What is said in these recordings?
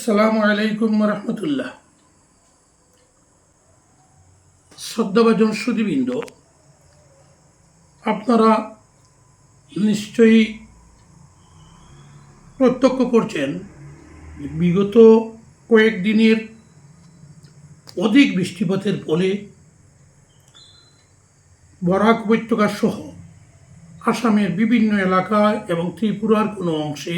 আসসালামু আলাইকুম রহমতুল্লাহ। শ্রদ্ধাভাজন সুদীবৃন্দ, আপনারা নিশ্চয়ই প্রত্যক্ষ করছেন বিগত কয়েকদিনের অধিক বৃষ্টিপাতের ফলে বরাক উপত্যকা সহ আসামের বিভিন্ন এলাকায় এবং ত্রিপুরার কোনো অংশে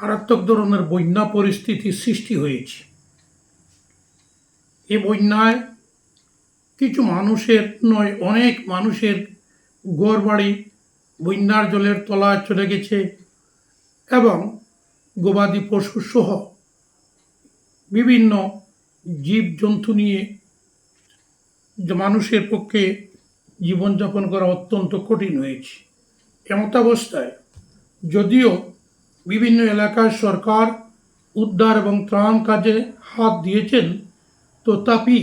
মারাত্মক ধরনের বন্যা পরিস্থিতির সৃষ্টি হয়েছে। এ বন্যায় কিছু মানুষের নয়, অনেক মানুষের ঘরবাড়ি বন্যার জলের তলায় চলে গেছে এবং গবাদি পশু সহ বিভিন্ন জীবজন্তু নিয়ে মানুষের পক্ষে জীবনযাপন করা অত্যন্ত কঠিন হয়েছে। এমতাবস্থায় যদিও বিভিন্ন এলাকায় সরকার উদ্ধার এবং ত্রাণ কাজে হাত দিয়েছেন। তথাপি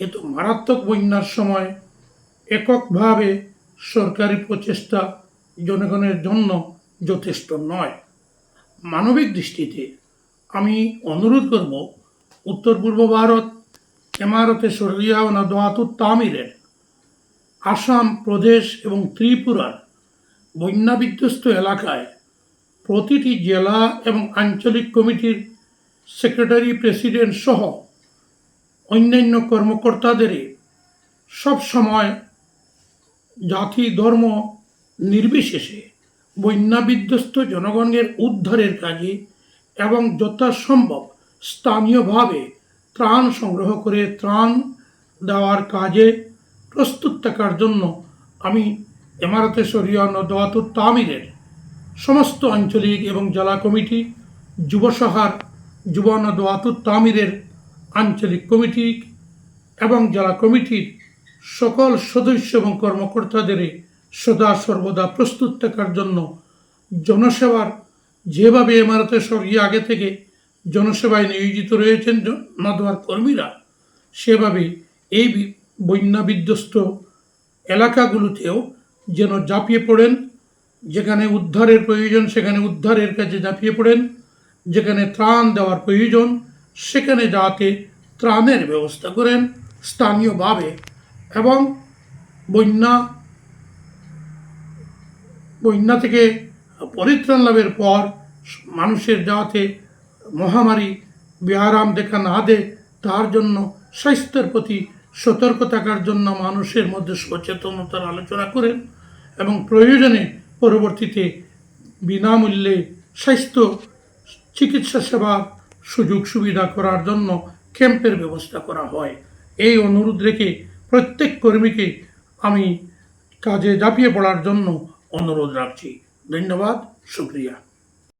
এত মারাত্মক বন্যার সময়। এককভাবে সরকারি প্রচেষ্টা জনগণের জন্য যথেষ্ট নয়। মানবিক দৃষ্টিতে আমি অনুরোধ করব, উত্তর পূর্ব ভারত, এমারতে সরিয়া ও নদোয়াতুর তামিরের, আসাম প্রদেশ এবং ত্রিপুরার বন্যা বিধ্বস্ত এলাকায় প্রতিটি জেলা এবং আঞ্চলিক কমিটির সেক্রেটারি, প্রেসিডেন্ট সহ অন্যান্য কর্মকর্তাদের সব সময় জাতি, ধর্ম নির্বিশেষে বন্যা বিধ্বস্ত জনগণের উদ্ধারের কাজে এবং যথাসম্ভব স্থানীয়ভাবে ত্রাণ সংগ্রহ করে ত্রাণ দেওয়ার কাজে প্রস্তুত থাকার জন্য আমি এমারতে শরিয়া নদওয়াতুর তামিরের সমস্ত আঞ্চলিক এবং জেলা কমিটি যুব সাহার যুব নদওয়াতুর তামিরের আঞ্চলিক কমিটি এবং জেলা কমিটির সকল সদস্য এবং কর্মকর্তাদের সদা সর্বদা প্রস্তুত থাকার জন্য জনসেবার যেভাবে এমারতে সরিয়ে আগে থেকে জনসেবায় নিয়োজিত রয়েছেন নদওয়ার কর্মীরা, সেভাবে এই বন্যা বিধ্বস্ত এলাকাগুলোতেও যেন ঝাঁপিয়ে পড়েন। যেখানে উদ্ধারের প্রয়োজন, সেখানে উদ্ধারের কাজে ঝাঁপিয়ে পড়েন। যেখানে ত্রাণ দেওয়ার প্রয়োজন, সেখানে যাতে ত্রাণের ব্যবস্থা করেন স্থানীয়ভাবে। এবং বন্যা বন্যা থেকে পরিত্রাণ লাভের পর মানুষের যাতে মহামারী ব্যারাম দেখা না দেয়, তার জন্য স্বাস্থ্যের প্রতি সতর্ক থাকার জন্য মানুষের মধ্যে সচেতনতার আলোচনা করেন। এবং প্রয়োজনে পরবর্তীতে বিনামূল্যে স্বাস্থ্য চিকিৎসা সেবা সুযোগ সুবিধা করার জন্য ক্যাম্পের ব্যবস্থা করা হয়। এই অনুরোধ রেখে প্রত্যেক কর্মীকে আমি কাজে ঝাঁপিয়ে পড়ার জন্য অনুরোধ রাখছি। ধন্যবাদ, শুক্রিয়া।